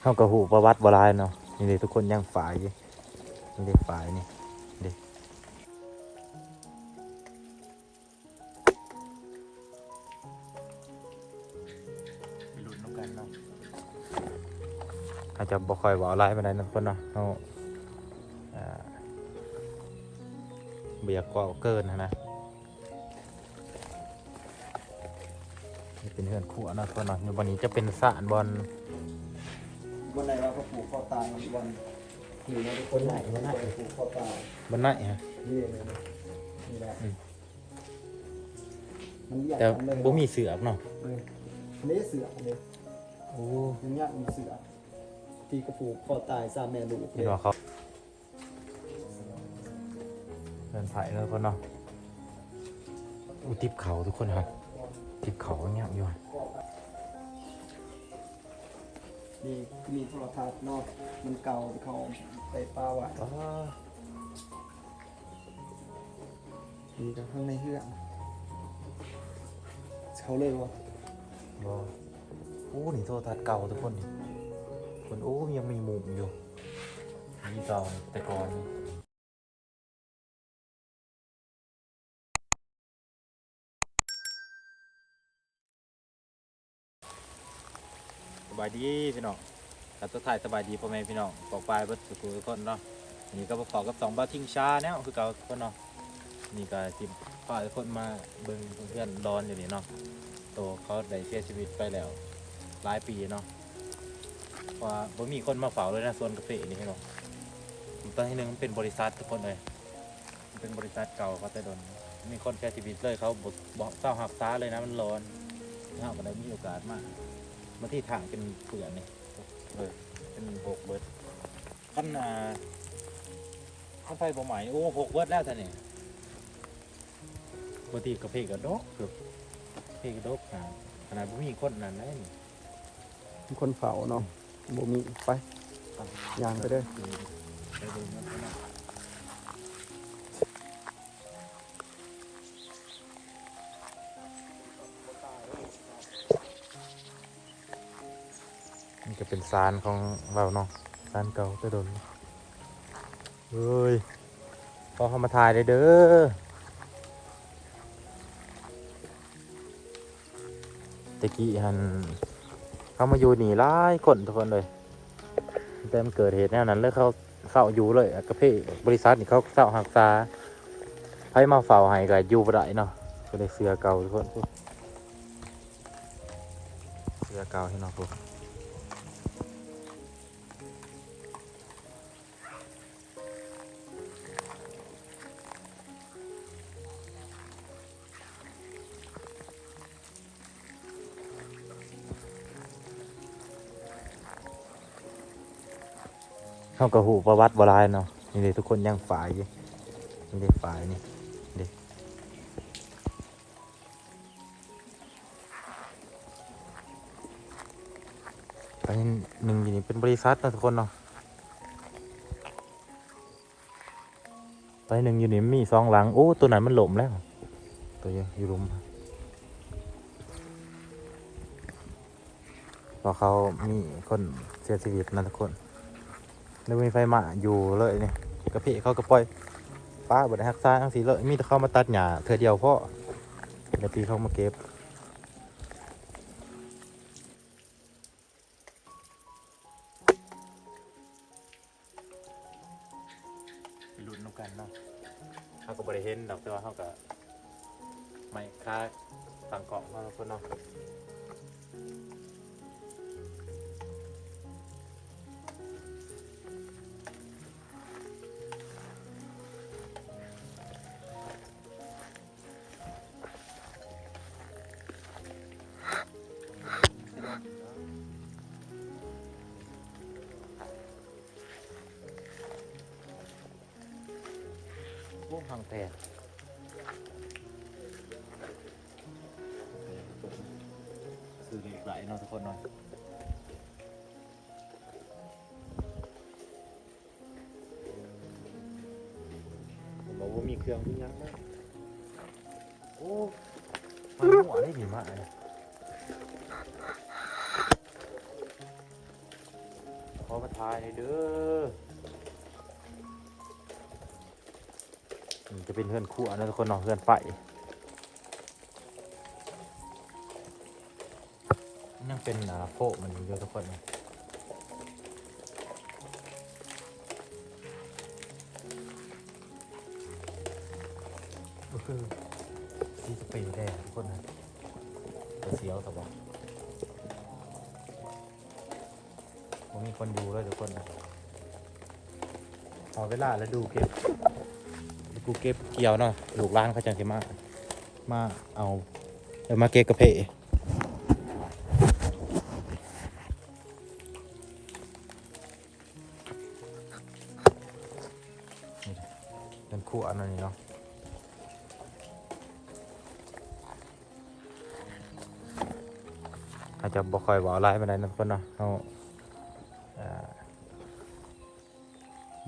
เขากระหูประวัติโบราณเนาะนี่เลยทุกคนยังฝ่ายอยู่นี่เลยฝ่ายนี่เด็กลุ้นน้ำกันเนาะอาจจะบ่ค่อยเว่าอะไรมาได้นะทุกคนเนาะเขาอ่าเบียกกว่าเกินนะนะนี่เป็นเฮือนขัวเนาะทุกคนเนาะในวันนี้จะเป็นสระบอล วันไหนว่าเขาผูกคอตายวันนี่นะทุกคนไหนวันไหนผูกคอตายบนไหนฮะนี่เลยนี่แหละอืมมันอยากแต่ทำเลยบ่มีเสือกเนาะเลยนี่เสือเลยโอ้ยังยากมีเสือที่กระผูกคอตายซาแม่ลูกคิดว่าเขาเดินไผ่เลยคนเนาะอุติบเขาทุกคนครับติบเขาเงี้ยอยู่ นี่มีโทรทัศน์นอกมันเก่าเขาไปป้าไว้ว้านี่ก็ข้างในเฮือกเขาเลยวะบ่โอ้นี่โทรทัศน์เก่าทุกคนนี่คนโอ้ยังมีมุมอยู่นี่เก่าแต่ก่อนนี่ บายดีพี่น้องกับตัวถ่ายสบายดีพ่อแม่พี่น้องปอกปลายบัดสุกุทุกคนเนาะนี่ก็ประกอบกับสองบ้าทิ้งชาแนวคือเก่าทุกคนเนาะนี่ก็จิมฝ่ายคนมาเบิ่งเพื่อนร้อนอยู่นี่เนาะโตเขาได้เสียชีวิตไปแล้วหลายปีเนาะว่าบ่มีคนมาเฝ้าเลยนะส่วนกาแฟนี่พี่น้องตอนที่หนึ่งเป็นบริษัททุกคนเลยเป็นบริษัทเก่าเขาแต่โดนมีคนเสียชีวิตเลยเขาบอกเศร้าหักษาเลยนะมันร้อนถ้าก็ได้มีโอกาสมาก มาที่ทางเป็นเปลือนนี่เออเป็นหกเบิร์ดขั้นอ่าขั้นไฟบ่ใหม่โอ้หกเบิร์ดแล้วท่านนี่บางทีกระเพกกระดกเกือบเพกกระดกหาขนาดบ่มีคนนั่นได้นี่มีคนเฝ้าเนาะบ่มีไปย่างไปเด้อ ไปดูมันข้างนอ กนี่ก็เป็นซานของเราเนาะซานเก่าต่โดนเฮ้ยพอเขามาถ่ายได้เด้อตะกี้หันเขามาอยู่นี่หลายคนทุกคนเลยแต่มันเกิดเหตุแนวนั้นเลยเขาเฝ้าอยู่เลยกระเพาะบริษัทนี่เขาเฝ้าหักษาไผมาเฝ้าให้ก็อยู่บ่ได้เนาะก็เลยเสือเก่าทุกคนเสือเก่าให้เนาะพูด เขากระหูประวัติโบราณเนาะนี่เลยทุกคนยังฝายอยู่นี่เลยฝายนี่เด็กไปหนึ่งอยู่นี่เป็นบริษัทนะทุกคนเนาะไปหนึ่งอยู่นี่มีสองหลังโอ้ตัวไหนมันหล่มแล้ว ตัวยังอยู่หลุมพอเขามีคนเสียชีวิตนะทุกคน แล้วมีไฟหมาอยู่เลยนี่กระเพาะเขาก็ปล่อยป้าบไดฮักซ่าทั้งสีเลยมีแต่เขามาตัดหญ้าเธอเดียวเพราะเดี๋ยวปีเขามาเก็บ พวกทางแตกสื่อเหล็กไหลเนาะทุกคนเนาะผมบอกว่ามีเครื่องมีหยังนะโอ้มันหัวได้ดีมากเลยอมาทายหน่อยเด้อ นี่จะเป็นเพื่อนคู่นะทุกคนเนาะเพื่อนไปยังเป็นอ่าโฟมันอยู่เยอะทุกคนนะก็คือที่สเปรย์แดงทุกคนนะตัวเสียวแต่ว่าผมมีคนดูแล้วทุกคนนะขอเวลาแล้วดูเก็บ กูเก็บเกี่ยวเนาะลูกล้างเขาจังสิมา มาเอาเดี๋ยวมาเก็บกระเพาะเป็นคู่อันนี้เนาะอาจจะบ่ค่อยว่าอะไรไปไหนนะทุกคนเนาะเขาเอ่อ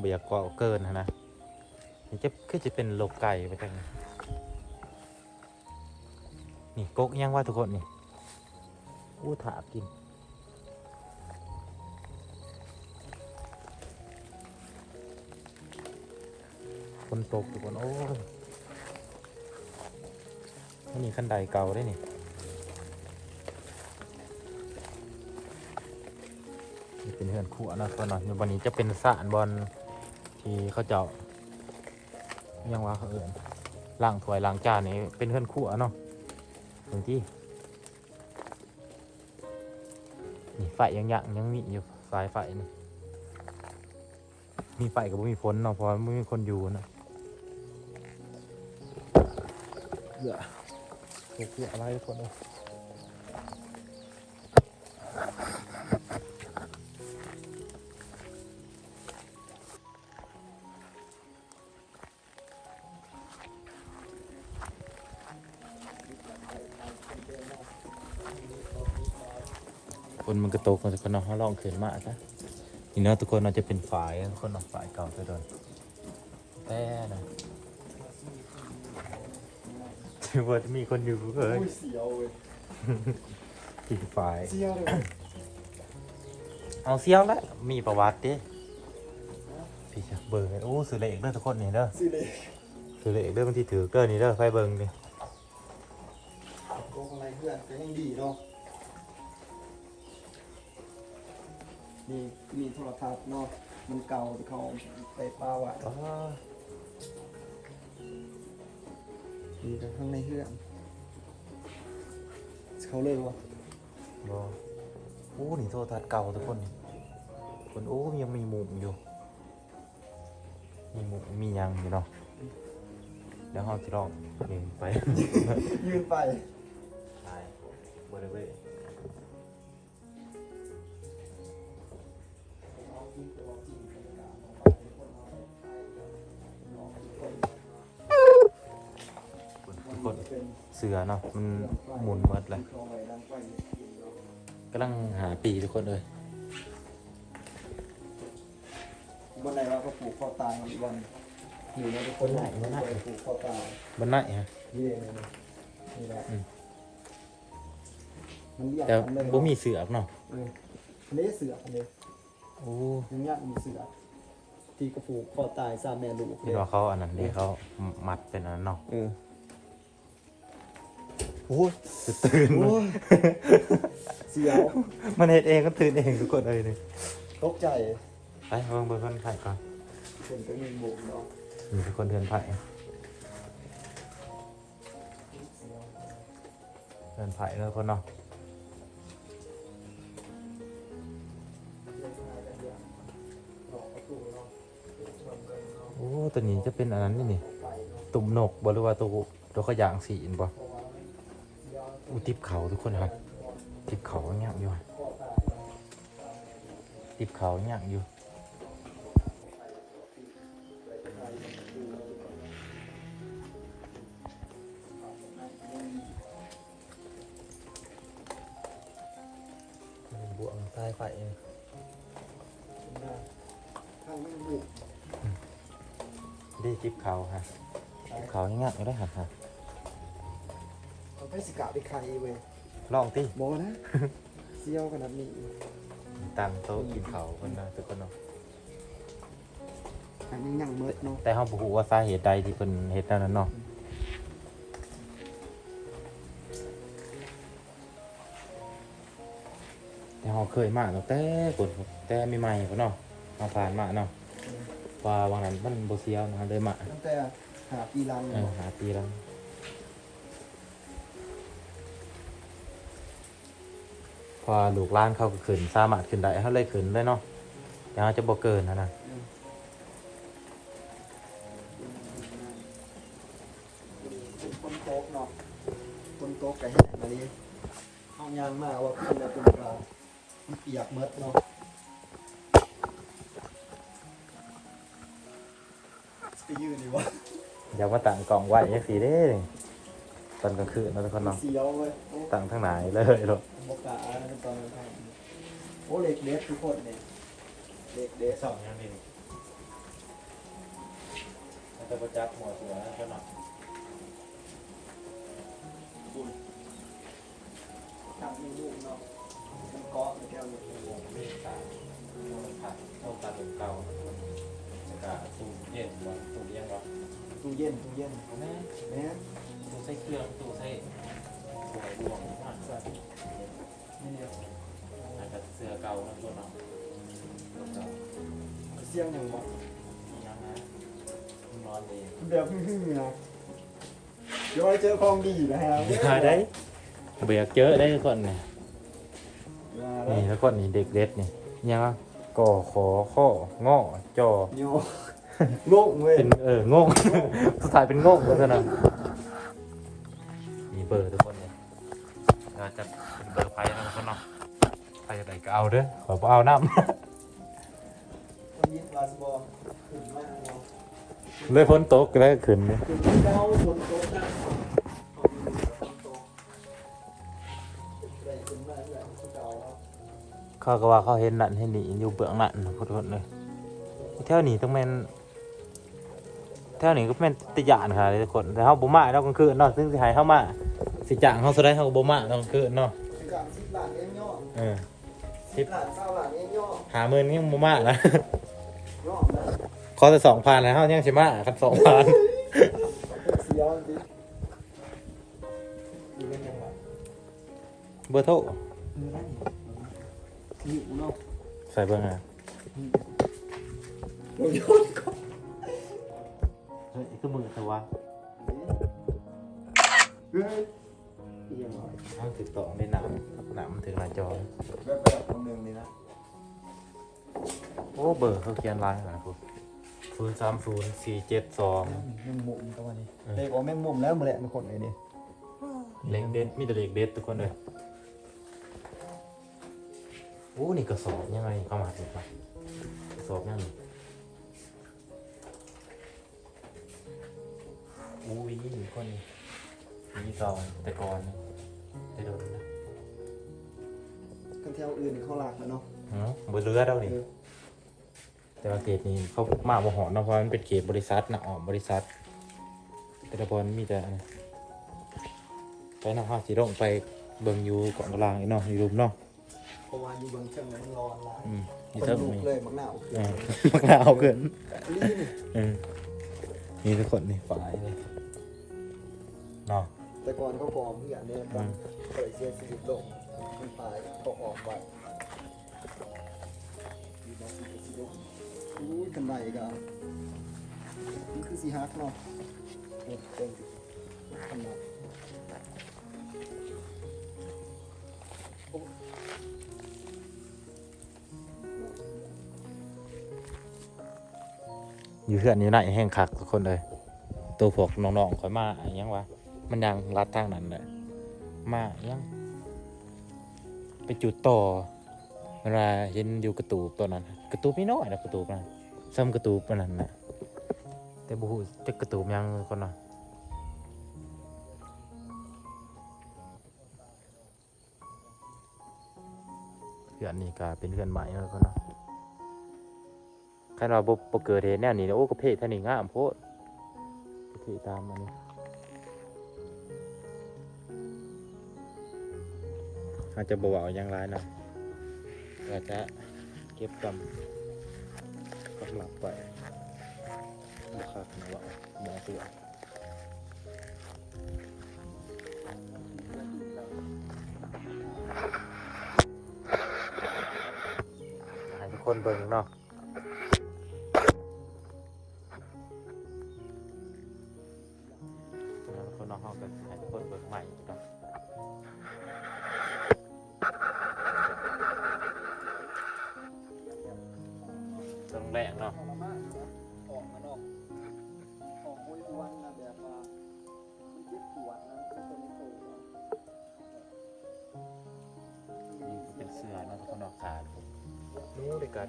บ่อยากเว่าเกินหั้นนะ นี่จะคือจะเป็นโลกไก่ไปจังนะนี่กกยังว่าทุกคนนี่อู้ถากินคนตกทุกคนโอ้ยนี่ขั้นใดเก่าได้นี่นี่เป็นเฮือนคู่นะตัวหน่อยในวันนี้จะเป็นสระบอลที่เขาเจาะ ยังว่าเขาเอื่นล้างถ้วยล้างจานนี่เป็นเพื่อนคู่เนาะถึงที่นี่ไฟยังยังยังมีอยู่สายไฟนี่มีไฟกับมีฝนเนาะเพราะไม่มีคนอยู่นะเบื่อเยอะอะไรทุกคนเนาะ มันก็โตคนทุกคนเนาะเขาลองเขินมากนะนี่เนาะทุกคนเราจะเป็นฝ่ายทุกคนเนาะฝ่ายเก่าตัวโดนแต่นะถือว่าจะมีคนอยู่เอ้ยอุ้ยเสียวเว้ยที่ฝ่ายเสียวเลยเอาเซียวแล้วมีประวัติดิพี่จะเบิร์โอ้สื่อเลขเด้อทุกคนนี่เด้อสิเลยสื่อเลขเด้อมันที่ถือเด้อนี่เด้อไฟเบิงดิโกงอะไรเพื่อนก็ยังดีเนาะ นี่มีโทรทัศน์เนาะมันเก่าที่เขาไปป้าไว้อ๋อดีแต่ข้างในเพื่อนเขาเลยวะบอโอ้นี่โทรทัศน์เก่าทุกคนนี่คนโอ้ยังมีมุมอยู่ มีมุมมีหยังอยู่เนาะเดี๋ยวเราจะลองเองไป ยืนไปใช่บริเวณ นาะมันหมุนหมดเลยกำลังหาปีทุกคนเลยวันไหนเราก็ผูกคอตายวันวันอยู่ในทุกคนไหนวันไหนผูกคอตายบันไดฮะนี่เองนี่แหละอืมมันเรียกแต่กันเลยบ่มีเสือกเนาะเอออันนี้เสืออันนี้โอ้ยังยากมีเสือที่กระผูกคอตายซาแม่ลูกที่ว่าเขาอันนั้นดีเขามัดเป็นอันนั้นเนาะเออโอ้ยจะตื่นโอ้ย เสียวมันเห็ดเองก็ตื่นเองทุกคนเลยนี่ตกใจไปเบิ่งเบิ่งคนไผ่ก่อนเป็นก็มีบุกเนาะมีทุกคนเดินไผ่เดินไผ่แล้วคนเนาะโอ้ตัวนี้จะเป็นอันนั้นนี่นี่ตุ่มนกบ่หรือว่าตัวตัวขยางสีอินบ่ อุติบเขาทุกคนครับติบเขาเงี้ยอยู่ติบเขาเงี้ยอยู่บวงใต้ไฟข้างไม่บุกได้จิบเขาฮะจิบเขาง่ายๆได้ฮะฮะ เขาไปสิกะไปใครเว้ยลองติโบนะเสียวขนาดนี้ตั้งโต๊ะกินข้าวเพิ่นนะทุกคนเนาะอันนี้ยังเมิดเนาะแต่เฮาบ่ฮู้ว่าสาเหตุใดที่เพิ่นเฮ็ดแนวนั้นเนาะแต่เฮาเคยมาตั้งแต่คนแต่ใหม่ๆพุ่นเนาะเฮาผ่านมาเนาะว่าวังนั้นมันบ่เสียวนะเลยมาตั้งแต่หาปีรังเออหาปีแล้ว พอลูกหล้านเขาก็ขึ้นสามารถขึ้นได้เขาเลยขึ้นได้เนาะแต่เขาจะบ่เกินนะนะคนโต๊ะเนาะคนโต๊ะไก่แห้งอันนี้เอายางมาว่าคนละคนเรามันเปียกเมิดเนาะไปยืนดีวะอยากมาตั้งกล่องไว้ยังสีเด้ ตอนกลางคืนเนาะทุกคนเนาะเสียวเว้ยโอ้ตั้งทั้งไหนเลยหรอกบกาตอนนั้นโอ้เล็กเด็ดทุกคนเนี่ยเล็กเด็ดสองยังดีมันจะประจับหัวเสือแล้วก็เนาะทำมีลูกเนาะมันเกาะมันแก้วอยู่มีตาผัดเท่าตาเป็นเก่าจะกะตู้เย็นวะตู้เย็นวะตู้เย็นตู้เย็นแม่แม่ตู้ ใส่เครื่องตู้ใส่หวยดวงมากสัสนี่เนี่ยอาจจะเสือเก่านะตัวเนาะตัวเก่าเสียงอย่างบอกมียังนะนอนดีเดี๋ยวพี่พี่นะเดี๋ยวเจอของดีนะฮะมาได้เบียกเจอได้ทุกคนเนี่ยมาแล้นี่วทุกคนนี่เด็กเด็ดนี่ยังก่อขอข้องอจอโยโง่เว้ยเป็นเอองงสุดท้ายเป็นงงก็เท่านั้น เอาเด้อขอบ่เอาน้ำคนยิงลาสบอขึ้นมาเนาะเลยพ้นโต๊ะก็แล้วก็ขึ้นเนี่ยขึ้นเจ้าบนต๊ะนะเอาอยู่บนต๊ะได้ขึ้นมาแล้วเจ้าเอาเขาก็ว่าเขาเห็นนั่นเห็นนี่อยู่เบื้องนั่นนะพูดๆเลยแถวนี้ต้องแม่นแถวนี้ก็แม่นตะยานค่ะทุกคนแต่เฮาบ่มาเนาะกลางคืนเนาะซึ่งสิให้เฮามาสิจ้างเฮาสุดท้ายเฮาก็บ่มาเนาะกลางคืนเนาะ สิบหลานสิบหลานเองย่อเออ สิบหลานเก้าหลานเองย่อหาหมื่นยังบ่มานะย่อนะขอแต่2,000แล้วเฮายังสิมาคัน2,000เสียวดิอยู่เป็นยังไงเบอร์โทรเออนั่นหิวเนาะใส่เบอร์อะโอ้ยโยนก่อนเฮ้ยคือมือแต่ว่าเฮ้ยเอียง หน่อยเฮาติดต่อได้หนำหนำถึงหน้าจอแบบแบบคนหนึ่งนี่นะ โอ้เบอร์เขาเขียนลายนะคุณศูนย์สามศูนย์สี่เจ็ดสองแมงมุมตัวนี้เออเด็กว่าแมงมุมแล้วมาแหละมันคนไอ้นี่เล็กเด็ดมีแต่เล็กเด็ดทุกคนเลยโอ้นี่กระสอบยังไงเข้ามาถูกปะกระสอบยังไงอู้ยนี่คนนี้ มีซองแต่ก่อนนี่แต่โดนนะกันแถวอื่นเขาหลากแล้วเนาะหือบนเรือเด้านี่ เออแต่ว่าเกตนี้เขามาบ่หอนเนาะเพราะมันเป็นเกตบริษัทนะออมบริษัท แต่ละบอลมีแต่อันนั้นไปเนาะฮะสีลงไปเบิ่งอยู่เกาะกลางอีกเนาะอยู่รูมเนาะเพราะว่าอยู่เบางเชิงแล้วมันร้อนละอืมอคยู่นเทิงลุกนี่เลยมักหนาวเออมักหนาวเกินลีนี่เออนี่ทุกคนนี่ฝ่ายเลยเนาะ แต่ก่อนเขากองเพื่อนเนี่ยอืมเคยเสียชีวิตลงมันตายเขาออกไปมีบางสิ่งที่ลงอุ้ยกันไดกันนี่คือสีฮักเนาะเออเป็นขนาดอยู่เพื่อนอยู่ไหนแห้งคักทุกคนเลย ตัวพวกน้องๆคอยมาอะหยังวะ มันยังรัดทางนั้นแหละมายังไปจุดต่อเวลาเห็นอยู่กระตูบตัวนั้นกระตูบไม่น้อยนะกระตูบนะซ้ำกระตูบอันนั้นนะแต่บุหูจะกระตูบยังคนนะเพื่อนนี่ก็เป็นเพื่อนใหม่แล้วคนเนาะคันเราบ่บ่เกิดเหตุแนวนี้นะโอ้ก็เพศท่านี่งามโพดเพศตามอันนี้ อาจจะบ่เว้าอย่างไรนะก็จะเก็บกำกำลับไปบุคักนะว่าหมอตัวให้ทุกคนเบิ่งเนาะ ขาดนู้ได้กัด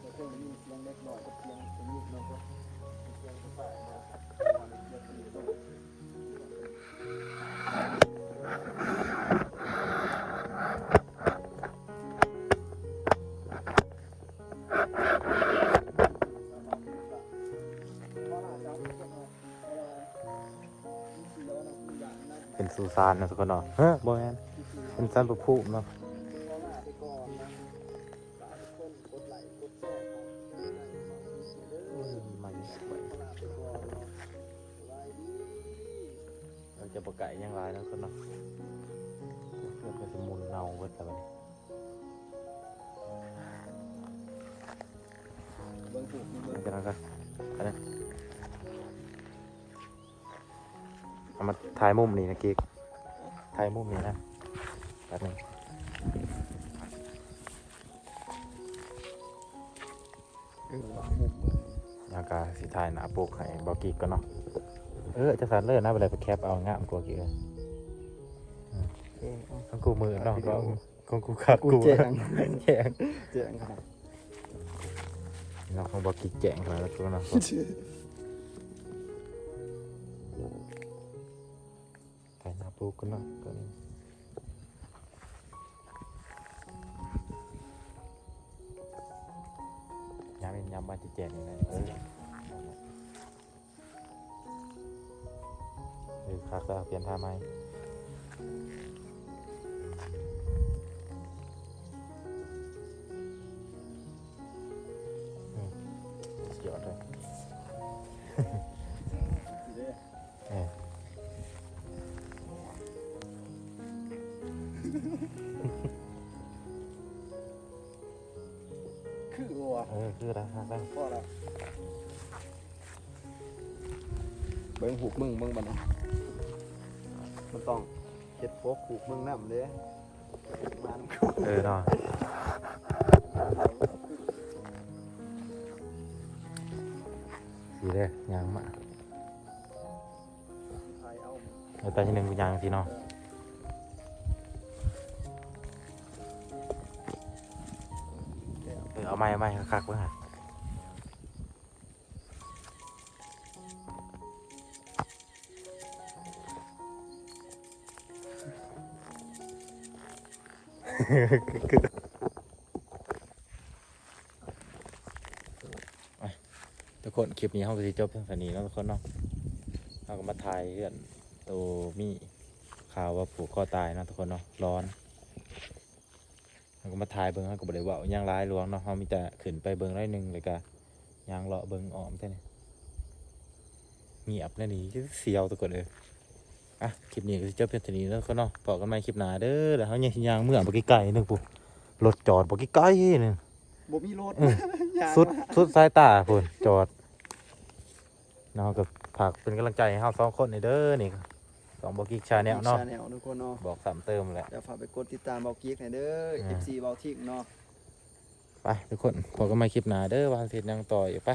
แต่เพิ่งมีเสียงเล็กน้อยกับเสียงสนิทเนาะก็เสียงผู้ชายเนาะเสียงสนิทเนาะเป็นซูซานเนาะทุกคนเนาะเฮ้ยบอยน เป็นซันประพูเนาะมันสวยเราจะประกาศยังไงนะทุกคนเนาะเพื่อเป็นสมุนเนาเวิร์ดอะไรเบิ่งผูกนี่งเดี๋ยวเรก็อันนั้นเอามาถ่ายมุมนี้นะกิ๊กถ่ายมุมนี้นะ แป๊บหนึงเออวางมุมเบิ่งยากาสิถ่ายหน้าปกให้บอกกิ๊กก็เนาะ เออจะสั่นเลยนะเวลาไปแคปเอางามกว่ากิ๊กเลยเออเอาของกูมือเนาะก็ของกูขาดกูกูแจ้งแจ้งแจ้งขนาดเนาะของบอกกิ๊กแจ้งขนาดนั้นกูเนาะถ่ายหน้าปกก็เนาะก็นี่ยามเป็นำมาจีแจกนี่นะเออเออคักแล้วเปลี่ยนท่าไหมอืมสุดยอดเลย อคืออะไรคักแล้วพอแล้วเบิ่งหูกมึงเบ่งบัดนี้มันต้องเฮ็ดโฟกหูกมึงนำเด้มันเออเนาะสีเด้อยางมาไทยเอาเออตอนที่หนึ่งกูยางสิเนาะ ไม้ไม้คักๆเว้ยทุกคนคลิปนี้เขาก็จะจบเพียงเท่านี้แล้วทุกคนเนาะเราก็มาถ่ายเรื่องตัวมี่ข่าวว่าผูกคอตายนะทุกคนเนาะร้อน มาถ่ายเบิ้งเขาก็บ่ได้เว่าหยังร้ายหลวงเนาะเขามีแต่ขึ้นไปเบิ้งได้หนึ่งเลยกะยางเลาะเบิ้งออมแค่นี้เงียบแน่นี่เสียวทุกคนเลยอะคลิปนี้ก็จะจบเพียงเท่านี้แล้วทุกคนเนาะพอกันใหม่คลิปหน้าเด้อแล้วเขายังสิยางเมื่อบ่ไกลๆนึงปุ๊รถจอดบ่ไกลๆนึงบ่มีรถเออยางสุดมาสุดสายตาพุ่นจอดเนาะกับผักเป็นกำลังใจให้เฮาสองคนนี่เด้อนี่ สองบอกกิกชาแนลเนาะชาแนลทุกคนเนาะบอกสามเติมแหละเดี๋ยวฝากไปกดติดตามเบากิ๊กหน่อยเด้ออ่า FC เบาทิกเนาะไปทุกคนพอกันมาคลิปหน้าเด้อวันอาทิตย์ยังต่ออยู่ไป